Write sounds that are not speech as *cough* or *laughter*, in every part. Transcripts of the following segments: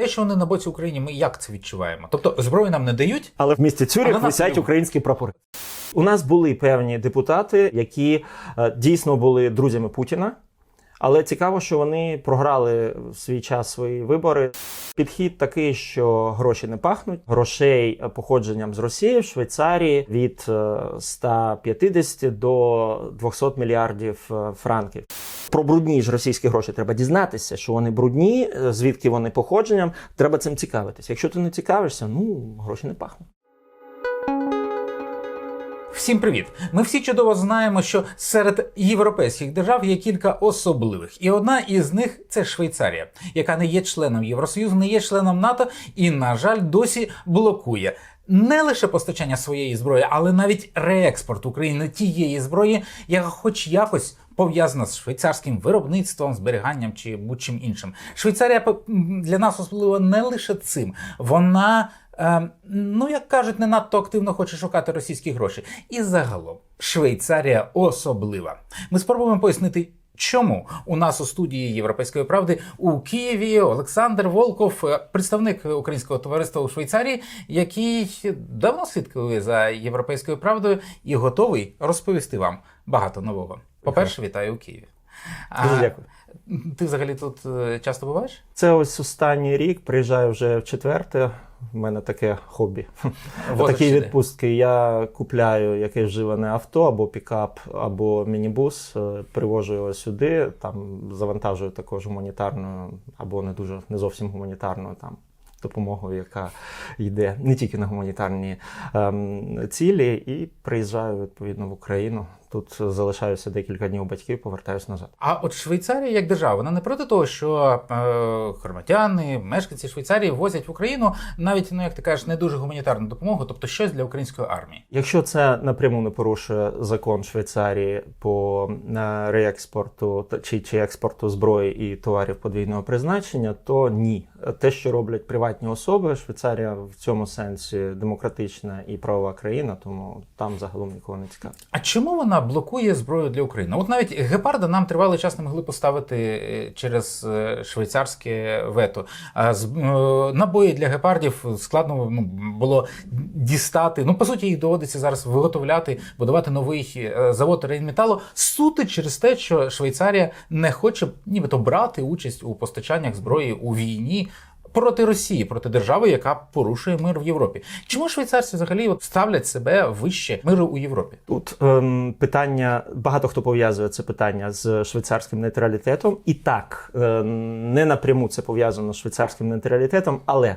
Те, що вони на боці України, ми як це відчуваємо? Тобто зброю нам не дають. Але в місті Цюріх висять українські прапори. У нас були певні депутати, які е, дійсно були друзями Путіна. Але цікаво, що вони програли в свій час свої вибори. Підхід такий, що гроші не пахнуть. Грошей е, походженням з Росії в Швейцарії від е, 150 до 200 мільярдів е, франків. Про брудні ж російські гроші треба дізнатися, що вони брудні, е, звідки вони походженням. Треба цим цікавитися. Якщо ти не цікавишся, ну гроші не пахнуть. Всім привіт! Ми всі чудово знаємо, що серед європейських держав є кілька особливих, і одна із них це Швейцарія, яка не є членом Євросоюзу, не є членом НАТО і, на жаль, досі блокує. Не лише постачання своєї зброї, але навіть реекспорт України тієї зброї, яка хоч якось пов'язана з швейцарським виробництвом, зберіганням чи будь-чим іншим. Швейцарія для нас особливо не лише цим. Вона ну, як кажуть, не надто активно хоче шукати російські гроші. І загалом Швейцарія особлива. Ми спробуємо пояснити. Чому у нас у студії Європейської правди у Києві Олександр Волков, е, представник українського товариства у Швейцарії, який давно слідкує за європейською правдою і готовий розповісти вам багато нового. По-перше, вітаю у Києві. Дуже А, дякую. Ти взагалі тут е, часто буваєш? Це ось останній рік. Приїжджаю вже в четверте. У мене таке хобі. *laughs* Такі відпустки. Я купляю якесь живане авто або пікап, або мінібус, е, привожу його сюди, там завантажую також гуманітарною або не дуже не зовсім гуманітарною там. Допомогою, яка йде не тільки на гуманітарні ем, цілі, і приїжджаю відповідно в Україну. Тут залишаюся декілька днів у батьків, повертаюся назад. А от Швейцарія як держава, вона не проти того, що е, громадяни, мешканці Швейцарії возять в Україну навіть, ну як ти кажеш, не дуже гуманітарну допомогу, тобто щось для української армії. Якщо це напряму не порушує закон Швейцарії по е, реекспорту чи, чи експорту зброї і товарів подвійного призначення, то ні. Те, що роблять приватні особи, Швейцарія в цьому сенсі демократична і правова країна, тому там загалом нікого не цікавить. А чому вона блокує зброю для України? От навіть гепарда нам тривалий час не могли поставити е, через е, швейцарське вето. А з, е, набої для гепардів складно ну, було дістати. Ну, по суті, їх доводиться зараз виготовляти, будувати новий завод рейнметалу суто через те, що Швейцарія не хоче нібито брати участь у постачаннях зброї у війні. Проти Росії, проти держави, яка порушує мир в Європі. Чому швейцарці взагалі от ставлять себе вище миру у Європі? Тут ем, питання, багато хто пов'язує це питання з швейцарським нейтралітетом. І так, ем, не напряму це пов'язано з швейцарським нейтралітетом, але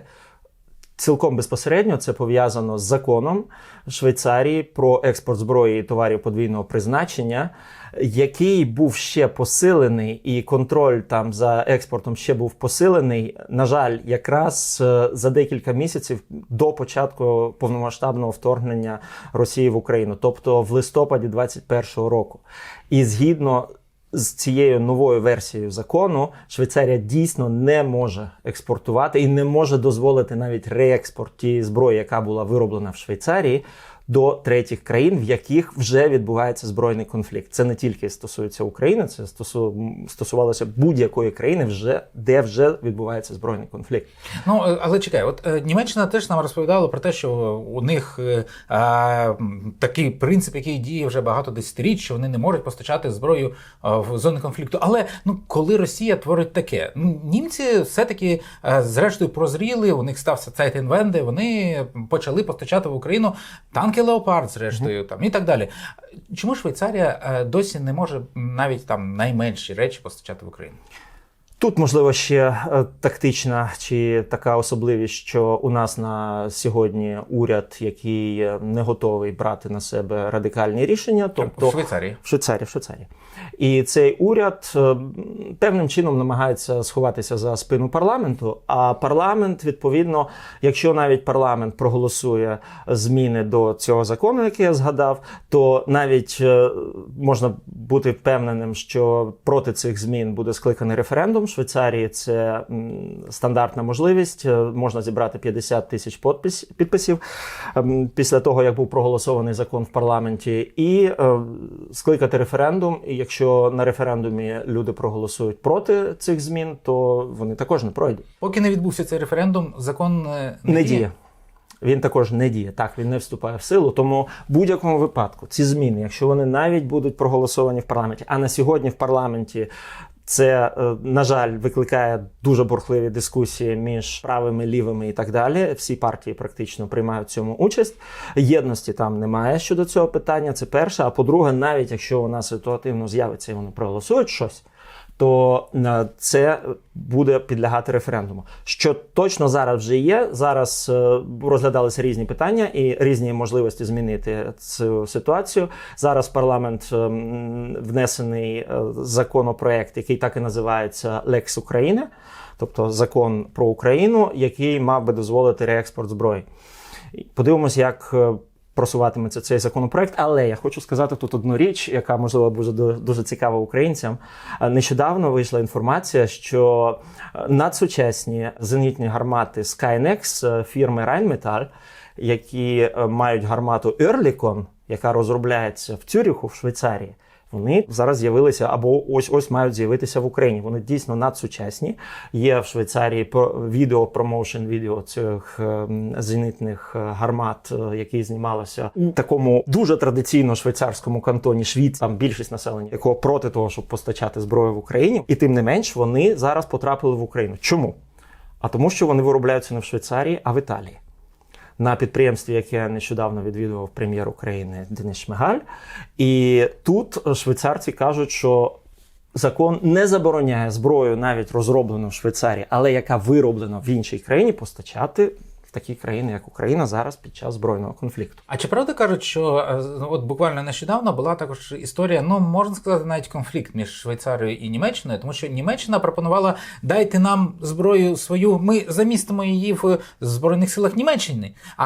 цілком безпосередньо це пов'язано з законом Швейцарії про експорт зброї і товарів подвійного призначення, який був ще посилений, і контроль там за експортом ще був посилений. На жаль, якраз е, за декілька місяців до початку повномасштабного вторгнення Росії в Україну, тобто в листопаді 2021 року. І згідно з цією новою версією закону Швейцарія дійсно не може експортувати і не може дозволити навіть реекспорт тієї зброї, яка була вироблена в Швейцарії. До третіх країн, в яких вже відбувається збройний конфлікт. Це не тільки стосується України, це стосу- стосувалося будь-якої країни, вже де вже відбувається збройний конфлікт. Ну е, але чекай, от е, Німеччина теж нам розповідала про те, що у них е, а, такий принцип, який діє вже багато десятиріч, що вони не можуть постачати зброю в зони конфлікту. Але ну коли Росія творить таке, ну німці все-таки зрештою прозріли. У них стався Цайтенвенде, вони почали постачати в Україну танки Леопард, зрештою, там і так далі. Чому Швейцарія е, досі не може навіть там найменші речі постачати в Україну? Тут, можливо, ще е, тактична чи така особливість, що у нас на сьогодні уряд, який не готовий брати на себе радикальні рішення, тобто в Швейцарії. в Швейцарії, в Швейцарії. І цей уряд е, певним чином намагається сховатися за спину парламенту. А парламент, відповідно, якщо навіть парламент проголосує зміни до цього закону, який я згадав, то навіть е, можна бути впевненим, що проти цих змін буде скликаний референдум Швейцарії це стандартна можливість. Е, Можна зібрати 50 тисяч підписів ем, після того, як був проголосований закон в парламенті, і е, скликати референдум. І якщо на референдумі люди проголосують проти цих змін, то вони також не пройдуть. Поки не відбувся цей референдум, закон е, Не діє. Він також не діє. Так, він не вступає в силу. Тому в будь-якому випадку ці зміни, якщо вони навіть будуть проголосовані в парламенті, а на сьогодні в парламенті. Це, е, на жаль, викликає дуже бурхливі дискусії між правими, лівими і так далі. Всі партії практично приймають в цьому участь. Єдності там немає щодо цього питання. Це перше. А по-друге, навіть якщо вона ситуативно з'явиться і вони проголосують щось, то це буде підлягати референдуму. Що точно зараз вже є. Зараз е, розглядалися різні питання і різні можливості змінити цю ситуацію. Зараз парламент е, внесений е, законопроект, який так і називається Лекс України, тобто закон про Україну, який мав би дозволити реекспорт зброї. Подивимося, як е, просуватиметься цей законопроект. Але я хочу сказати тут одну річ, яка можливо буде дуже, цікава українцям. Е, Нещодавно вийшла інформація, що е, надсучасні зенітні гармати Skynex е, фірми Rheinmetall, які мають гармату Ерлікон, яка розробляється в Цюріху в Швейцарії. Вони зараз з'явилися або ось ось мають з'явитися в Україні. Вони дійсно надсучасні. Є в Швейцарії відео промоушен відео цих ем, зенітних е, гармат, е, які знімалися у такому дуже традиційно швейцарському кантоні Швіц. Там більшість населення, якого проти того, щоб постачати зброю в Україні, і тим не менш вони зараз потрапили в Україну. Чому? А тому, що вони виробляються не в Швейцарії, а в Італії на підприємстві, яке нещодавно відвідував прем'єр України Денис Шмигаль. І тут швейцарці кажуть, що закон не забороняє зброю, навіть розроблену в Швейцарії, але яка вироблена в іншій країні, постачати такі країни, як Україна, зараз під час збройного конфлікту. А чи правда кажуть, що е, от буквально нещодавно була також історія, ну можна сказати, навіть конфлікт між Швейцарією і Німеччиною, тому що Німеччина пропонувала дайте нам зброю свою, ми замістимо її в збройних силах Німеччини, а,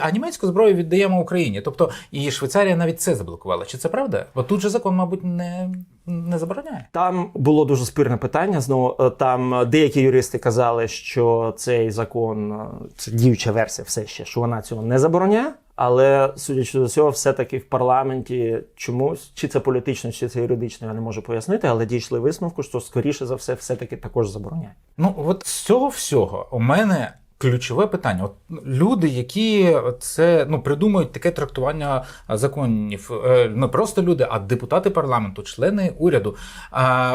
а німецьку зброю віддаємо Україні. Тобто і Швейцарія навіть це заблокувала. Чи це правда? Бо тут же закон, мабуть, не, не забороняє. Там було дуже спірне питання. Знову е, там деякі юристи казали, що цей закон е, це діюча версія, все ще що вона цього не забороняє. Але судячи до цього, все-таки в парламенті чомусь, чи це політично, чи це юридично, я не можу пояснити, але дійшли висновку, що скоріше за все, все-таки також забороняє. Ну, от з цього всього у мене ключове питання. От люди, які це ну придумують таке трактування законів, е, не просто люди, а депутати парламенту, члени уряду.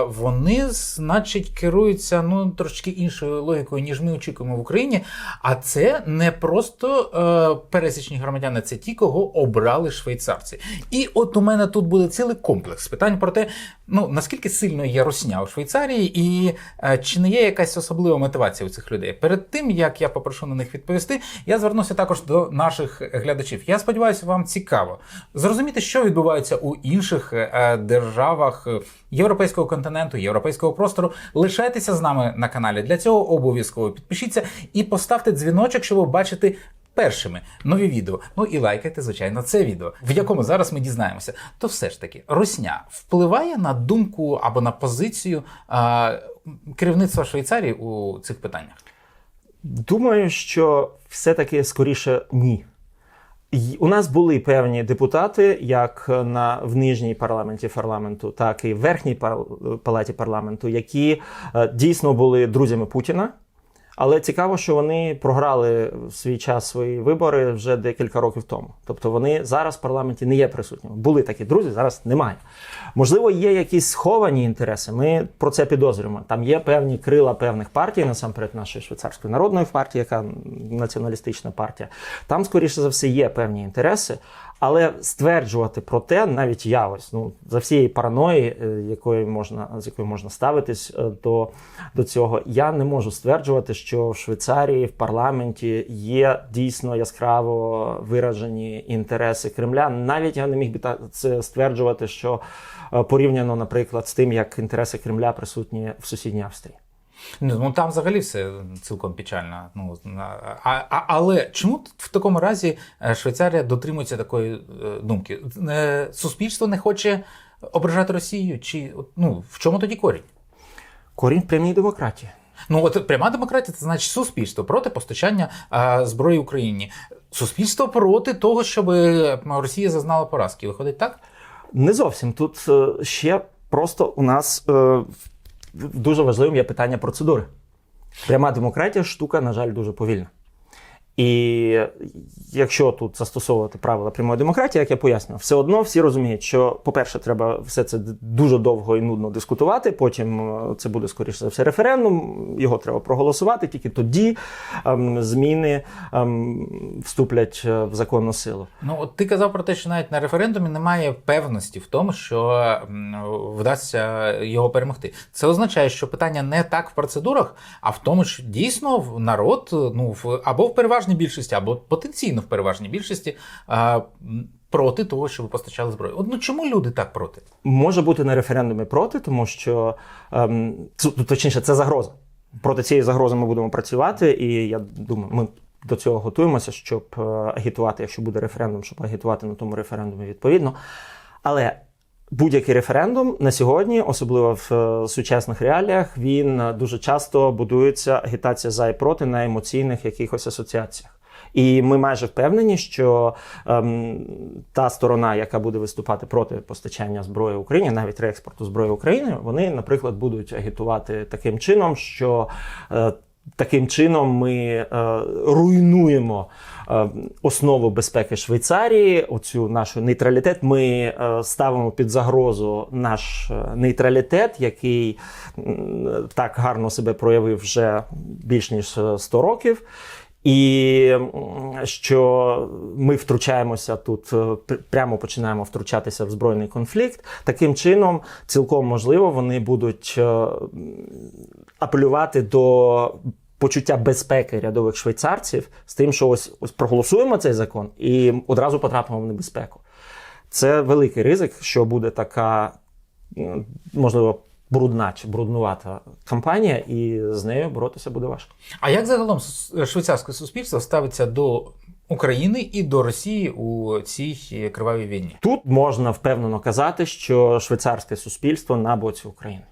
Вони, значить, керуються ну трошки іншою логікою, ніж ми очікуємо в Україні. А це не просто е, пересічні громадяни, це ті, кого обрали швейцарці. І от у мене тут буде цілий комплекс питань про те, ну наскільки сильно є русня у Швейцарії, і е, чи не є якась особлива мотивація у цих людей. Перед тим як я попрошу на них відповісти, я звернуся також до наших глядачів. Я сподіваюся, вам цікаво зрозуміти, що відбувається у інших е, державах європейського континенту, європейського простору. Лишайтеся з нами на каналі. Для цього обов'язково підпишіться і поставте дзвіночок, щоб бачити першими нові відео. Ну і лайкайте, звичайно, це відео, в якому зараз ми дізнаємося. То все ж таки, Росня впливає на думку або на позицію а, керівництва Швейцарії у цих питаннях. Думаю, що все-таки скоріше ні. У нас були певні депутати, як на в нижній парламенті парламенту, так і в верхній палаті парламенту, які е, дійсно були друзями Путіна. Але цікаво, що вони програли в свій час свої вибори вже декілька років тому. Тобто вони зараз в парламенті не є присутніми. Були такі друзі, зараз немає. Можливо, є якісь сховані інтереси. Ми про це підозрюємо. Там є певні крила певних партій, насамперед нашої швейцарської народної партії, яка націоналістична партія. Там, скоріше за все, є певні інтереси. Але стверджувати про те, навіть я ось ну за всієї параної, е, якої можна з якою можна ставитись е, до, до цього, я не можу стверджувати, що в Швейцарії в парламенті є дійсно яскраво виражені інтереси Кремля. Навіть я не міг би та- це стверджувати, що е, порівняно, наприклад, з тим, як інтереси Кремля присутні в сусідній Австрії. Ну там взагалі все цілком печально. Ну а, а але чому в такому разі е, Швейцарія дотримується такої е, думки? Е, Суспільство не хоче ображати Росію? Чи ну в чому тоді корінь? Корінь в прямій демократії. Ну от пряма демократія це значить суспільство проти постачання а, зброї Україні. Суспільство проти того, щоб Росія зазнала поразки. Виходить так? Не зовсім тут ще просто у нас е, дуже важливим є питання процедури. Пряма демократія штука, на жаль, дуже повільна. І якщо тут застосовувати правила прямої демократії, як я пояснював, все одно всі розуміють, що, по-перше, треба все це дуже довго і нудно дискутувати. Потім е, це буде скоріше за все референдум. Його треба проголосувати. Тільки тоді ем, зміни ем, вступлять е, в законну силу. Ну, от ти казав про те, що навіть на референдумі немає певності в тому, що вдасться його перемогти. Це означає, що питання не так в процедурах, а в тому, що дійсно народ ну в або в переважній більшості, або потенційно в переважній більшості а, проти того, щоб постачали зброю. От ну чому люди так проти? може бути на референдумі проти, тому що ем, точніше, це загроза. Проти цієї загрози ми будемо працювати, і я думаю, ми до цього готуємося, щоб е, агітувати, якщо буде референдум, щоб агітувати на тому референдумі відповідно. Але будь-який референдум на сьогодні, особливо в е, сучасних реаліях, він е, дуже часто будується агітація за і проти на емоційних якихось асоціаціях. І ми майже впевнені, що ем, та сторона, яка буде виступати проти постачання зброї Україні, навіть реекспорту зброї України, вони, наприклад, будуть агітувати таким чином, що е, таким чином ми е, руйнуємо е, основу безпеки Швейцарії, оцю нашу нейтралітет. Ми е, ставимо під загрозу наш е, нейтралітет, який е, так гарно себе проявив вже більш ніж е, 100 років. І що ми втручаємося тут, е, прямо починаємо втручатися в збройний конфлікт. Таким чином, цілком можливо, вони будуть е, апелювати до почуття безпеки рядових швейцарців з тим, що ось, ось проголосуємо цей закон і одразу потрапимо в небезпеку. Це великий ризик, що буде така, можливо, брудна чи бруднувата кампанія, і з нею боротися буде важко. А як загалом швейцарське суспільство ставиться до України і до Росії у цій кривавій війні? Тут можна впевнено казати, що швейцарське суспільство на боці України.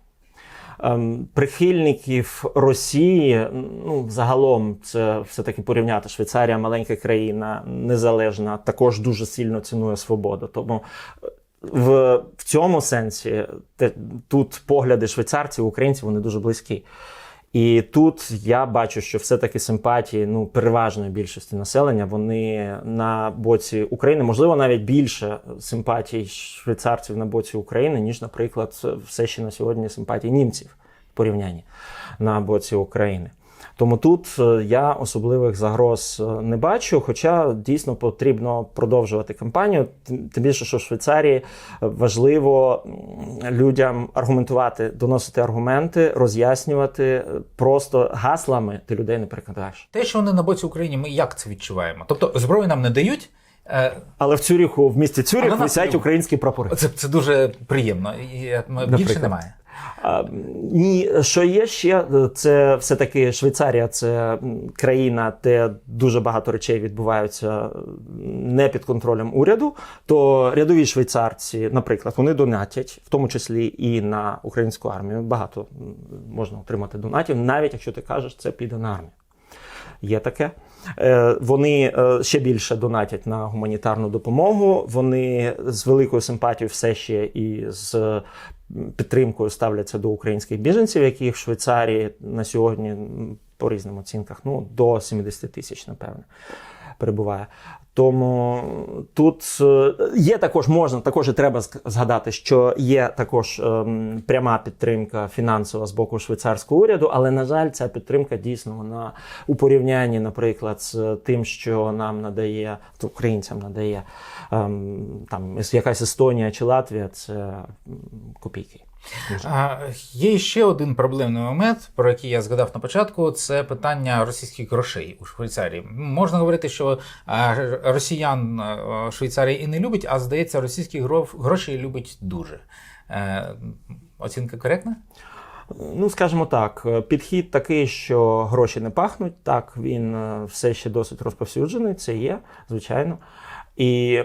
Ем, Прихильників Росії, ну загалом, це все-таки порівняти. Швейцарія маленька країна, незалежна, також дуже сильно цінує свободу. Тому е, в, в цьому сенсі те, тут погляди швейцарців, українців вони дуже близькі. І тут я бачу, що все-таки симпатії ну, переважної більшості населення вони на боці України, можливо, навіть більше симпатій швейцарців на боці України, ніж, наприклад, все ще на сьогодні симпатії німців в порівнянні на боці України. Тому тут е, я особливих загроз е, не бачу, хоча дійсно потрібно продовжувати кампанію. Тим більше, що в Швейцарії важливо людям аргументувати, доносити аргументи, роз'яснювати е, просто гаслами ти людей не переконаєш. Те, що вони на боці України, ми як це відчуваємо? Тобто зброю нам не дають. е, Але в Цюріху, в місті Цюріх, висять українські прапори. Це, це дуже приємно. І е, більше немає. Ні, що є ще, це все-таки Швейцарія, це країна, де дуже багато речей відбуваються не під контролем уряду. То рядові швейцарці, наприклад, вони донатять, в тому числі і на українську армію. Багато можна отримати донатів, навіть якщо ти кажеш, це піде на армію. Є таке. Е, Вони е, ще більше донатять на гуманітарну допомогу. Вони з великою симпатією все ще і з підтримкою ставляться до українських біженців, які в Швейцарії на сьогодні по різним оцінках ну, до 70 тисяч, напевне, перебуває. Тому тут е, є також можна, також і треба зг- згадати, що є також ем, пряма підтримка фінансова з боку швейцарського уряду, але на жаль, ця підтримка дійсно вона у порівнянні, наприклад, з тим, що нам надає українцям надає ем, там якась Естонія чи Латвія, це копійки. А, є ще один проблемний момент, про який я згадав на початку. Це питання російських грошей у Швейцарії. Можна говорити, що росіян а, Швейцарія і не любить, а здається, російські гроші любить дуже. Е, оцінка коректна? Ну, скажімо так, е, підхід такий, що гроші не пахнуть. Так, він е, все ще досить розповсюджений, це є, звичайно. І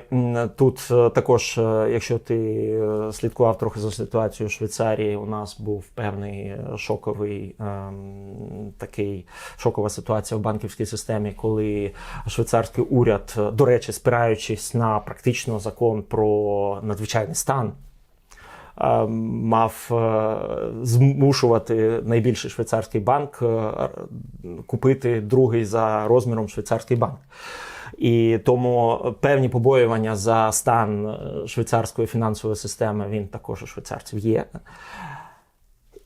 тут е, також, е, якщо ти е, слідкував трохи за ситуацією в Швейцарії, у нас був певний шоковий ем, такий шокова ситуація в банківській системі, коли швейцарський уряд, до речі, спираючись на практично закон про надзвичайний стан. Е, Мав е, змушувати найбільший швейцарський банк е, купити другий за розміром швейцарський банк. І тому певні побоювання за стан швейцарської фінансової системи він також у швейцарців є.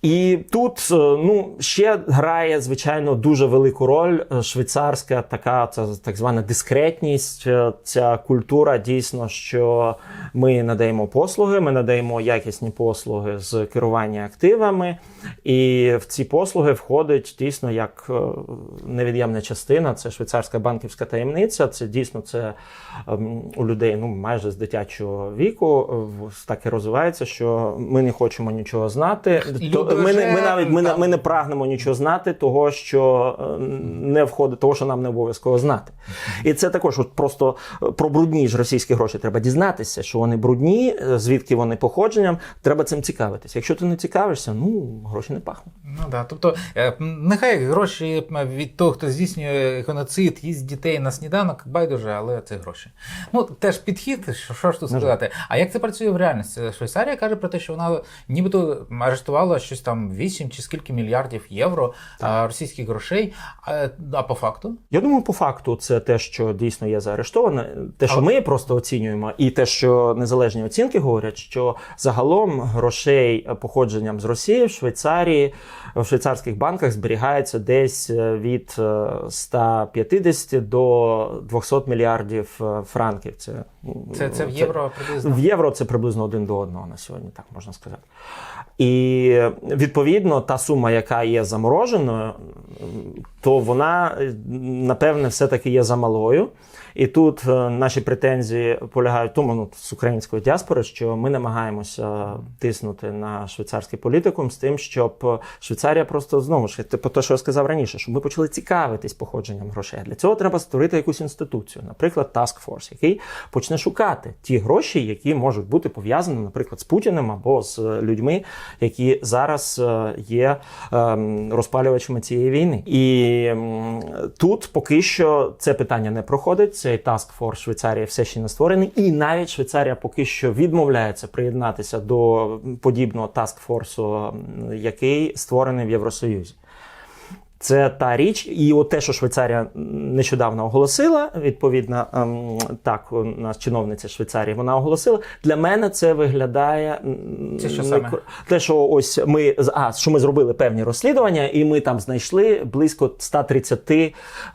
І тут е, ну, ще грає, звичайно, дуже велику роль е, швейцарська така ця так звана дискретність. е, Ця культура дійсно, що ми надаємо послуги, ми надаємо якісні послуги з керування активами, і в ці послуги входить дійсно як невід'ємна частина. Це швейцарська банківська таємниця. Це дійсно це ем, у людей ну майже з дитячого віку так і розвивається, що ми не хочемо нічого знати. То- Люди ми, не, ми вже навіть ми, не- там- ми не прагнемо нічого знати, того що е, не входить, того, що нам не обов'язково знати. І це також от просто е, про брудні ж російські гроші. Треба дізнатися, що вони брудні, е, звідки вони походженням. Треба цим цікавитися. Якщо ти не цікавишся, ну гроші не пахнуть. Ну да, тобто нехай гроші від того, хто здійснює геноцид, їсть дітей на сніданок, байдуже, але це гроші. Ну теж підхід, що, що ж тут сказати. А як це працює в реальності? Швейцарія каже про те, що вона нібито арештувала щось там 8 чи скільки мільярдів євро а, російських грошей. А, а по факту? Я думаю, по факту це те, що дійсно є заарештоване, те, що Але- ми просто оцінюємо, і те, що незалежні оцінки говорять, що загалом грошей е, походженням з Росії в Швейцарії в швейцарських банках зберігається десь е, від е, 150 до 200 мільярдів е, франків. Це, Це, це в євро приблизно. в євро це приблизно один до одного на сьогодні, так можна сказати. І відповідно та сума, яка є замороженою, то вона е, напевне все-таки є замалою. І тут е, наші претензії полягають в тому, ну, з української діаспори, що ми намагаємося тиснути на швейцарський політикум з тим, щоб Швейцарія просто знову ж типу те, що я сказав раніше, щоб ми почали цікавитись походженням грошей. Для цього треба створити якусь інституцію, наприклад, Task Force, який почне шукати ті гроші, які можуть бути пов'язані, наприклад, з Путіним або з людьми, які зараз е, є ем, розпалювачами цієї війни. І тут поки що це питання не проходить. Цей Task Force Швейцарії все ще не створений, і навіть Швейцарія поки що відмовляється приєднатися до подібного Task Force, який створений в Євросоюзі. Це та річ, і от те, що Швейцарія нещодавно оголосила, відповідно, ем, так, у нас чиновниця Швейцарії, вона оголосила. Для мене це виглядає Це що саме? те, що ось ми а, що ми зробили певні розслідування, і ми там знайшли близько 130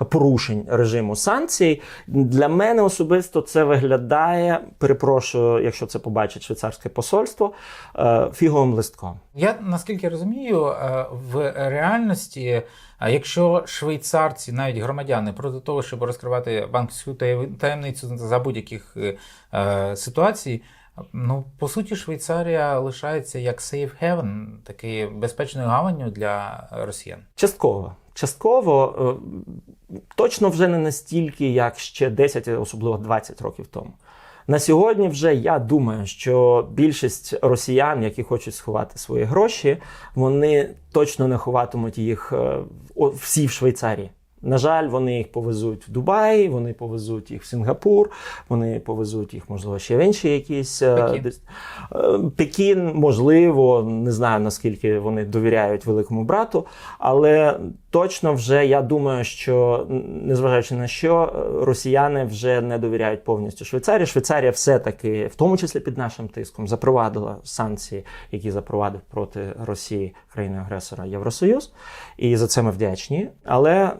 порушень режиму санкцій. Для мене особисто це виглядає, перепрошую, якщо це побачить швейцарське посольство, е, фіговим листком. Я наскільки розумію, е, в реальності, а якщо швейцарці, навіть громадяни, проти того, щоб розкривати банківську таємницю за будь-яких е, е, ситуацій, ну по суті, Швейцарія лишається як safe haven, такий безпечною гаванню для росіян. Частково. Частково е, точно вже не настільки, як ще 10, особливо 20 років тому. На сьогодні вже я думаю, що більшість росіян, які хочуть сховати свої гроші, вони точно не ховатимуть їх е, всі в Швейцарії. На жаль, вони їх повезуть в Дубай, вони повезуть їх в Сингапур, вони повезуть їх, можливо, ще в інші якісь е, Пекін. Е, Пекін, можливо, не знаю наскільки вони довіряють великому брату, але точно вже я думаю, що незважаючи на що, е, росіяни вже не довіряють повністю Швейцарії. Швейцарія все-таки, в тому числі під нашим тиском, запровадила санкції, які запровадив проти Росії країни-агресора Євросоюз, і за це ми вдячні. Але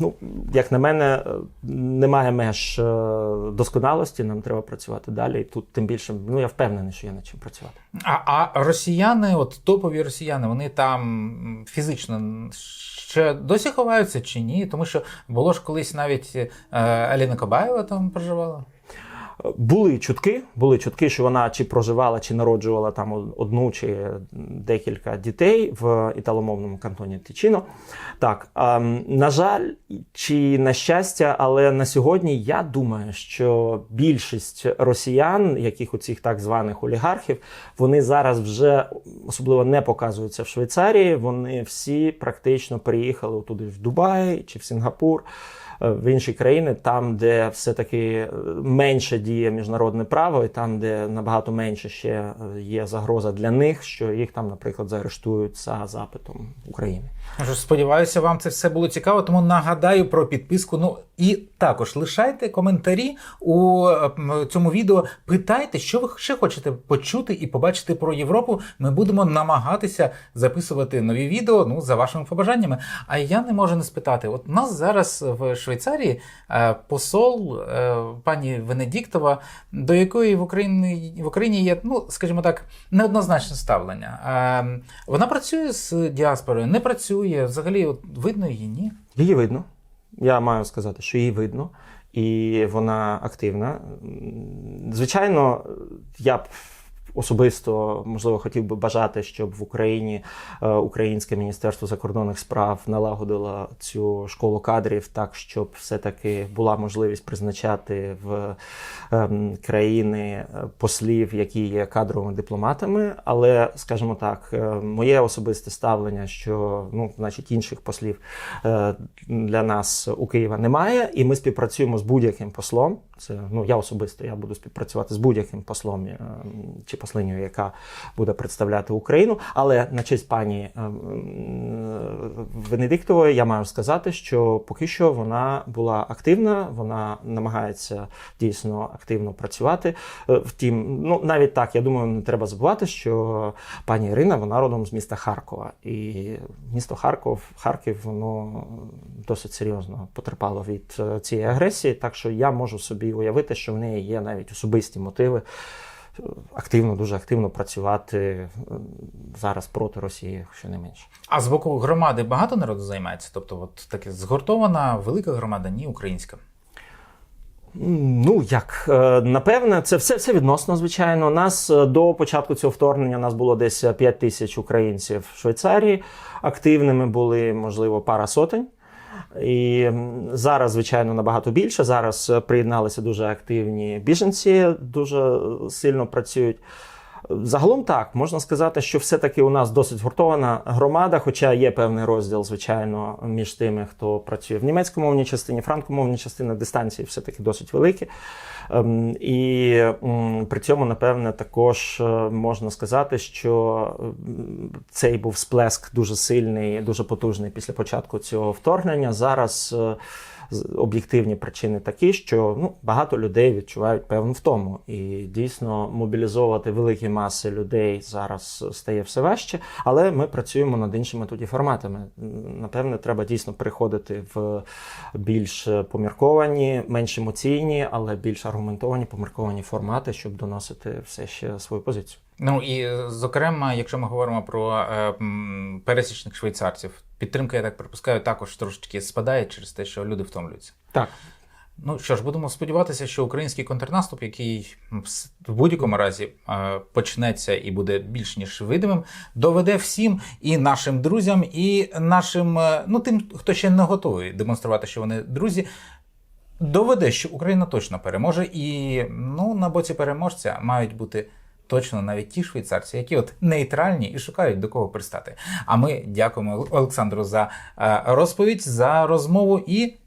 Ну, як на мене, е, немає меж е, досконалості, нам треба працювати далі. І тут тим більше, ну я впевнений, що є над чим працювати. А, а росіяни, от топові росіяни, вони там фізично ще досі ховаються чи ні? Тому що було ж колись навіть е, Аліна Кобаєва там проживала. Були чутки, були чутки, що вона чи проживала, чи народжувала там одну чи декілька дітей в італомовному кантоні Тичіно. Так, ем, на жаль, чи на щастя, але на сьогодні я думаю, що більшість росіян, яких оцих так званих олігархів, вони зараз вже особливо не показуються в Швейцарії. Вони всі практично приїхали туди в Дубай чи в Сінгапур. Е, В інші країни, там, де все-таки е, менше діє міжнародне право, і там, де набагато менше ще е, є загроза для них, що їх там, наприклад, заарештують за запитом України. Сподіваюся, вам це все було цікаво, тому нагадаю про підписку. Ну і також лишайте коментарі у е, цьому відео. Питайте, що ви ще хочете почути і побачити про Європу. Ми будемо намагатися записувати нові відео ну за вашими побажаннями. А я не можу не спитати. От у нас зараз в Швейцарії е, посол е, пані Венедіктова, до якої в Україні в Україні є, ну скажімо так, неоднозначне ставлення. Е, Вона працює з діаспорою, не працює. Взагалі, от видно її, ні. Її видно. Я маю сказати, що її видно, і вона активна. Звичайно, я б особисто можливо хотів би бажати, щоб в Україні е, Українське міністерство закордонних справ налагодило цю школу кадрів так, щоб все-таки була можливість призначати в ем, країни е, послів, які є кадровими дипломатами. Але, скажімо так, е, моє особисте ставлення, що ну, значить, інших послів для нас у Києва немає, і ми співпрацюємо з будь-яким послом. Це ну я особисто я буду співпрацювати з будь-яким послом чи послиною, яка буде представляти Україну. Але на честь пані е, Венедиктової я маю сказати, що поки що вона була активна, вона намагається дійсно активно працювати. Е, Втім, ну навіть так, я думаю, не треба забувати, що пані Ірина вона родом з міста Харкова, і місто Харков, Харків, воно досить серйозно потерпало від е, цієї агресії. Так що я можу собі уявити, що в неї є навіть особисті мотиви е, активно, дуже активно працювати е, зараз проти Росії, щонайменше. А з боку громади багато народу займається? Тобто, от таке згуртована велика громада, ні українська. Ну як е, напевне, це все, все відносно. Звичайно, нас е, до початку цього вторгнення нас було десь 5 тисяч українців в Швейцарії. Активними були можливо пара сотень. І зараз, звичайно, набагато більше. Зараз е, приєдналися дуже активні біженці, дуже сильно працюють. Загалом так можна сказати, що все-таки у нас досить згуртована громада, хоча є певний розділ, звичайно, між тими, хто працює в німецькомовній частині, франкомовній частині дистанції все-таки досить великі. Ем, І при цьому, напевне, також е, можна сказати, що цей був сплеск дуже сильний, дуже потужний після початку цього вторгнення. Зараз е, об'єктивні причини такі, що ну, багато людей відчувають певну втому. І дійсно мобілізовувати великі маси людей зараз стає все важче, але ми працюємо над іншими тоді форматами. Напевне, треба дійсно переходити в більш помірковані, менш емоційні, але більш аргументовані, помірковані формати, щоб доносити все ще свою позицію. Ну і зокрема, якщо ми говоримо про е, пересічних швейцарців, підтримка, я так припускаю, також трошечки спадає через те, що люди втомлюються. Так. Ну що ж, будемо сподіватися, що український контрнаступ, який в будь-якому разі е, почнеться і буде більш ніж видимим, доведе всім і нашим друзям, і нашим, е, ну тим, хто ще не готовий демонструвати, що вони друзі. Доведе, що Україна точно переможе, і ну на боці переможця мають бути точно навіть ті швейцарці, які от нейтральні і шукають до кого пристати. А ми дякуємо Олександру за е, розповідь, за розмову і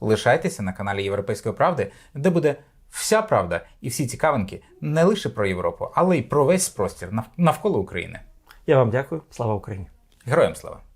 лишайтеся на каналі Європейської правди, де буде вся правда і всі цікавинки не лише про Європу, але й про весь простір навколо України. Я вам дякую. Слава Україні! Героям слава!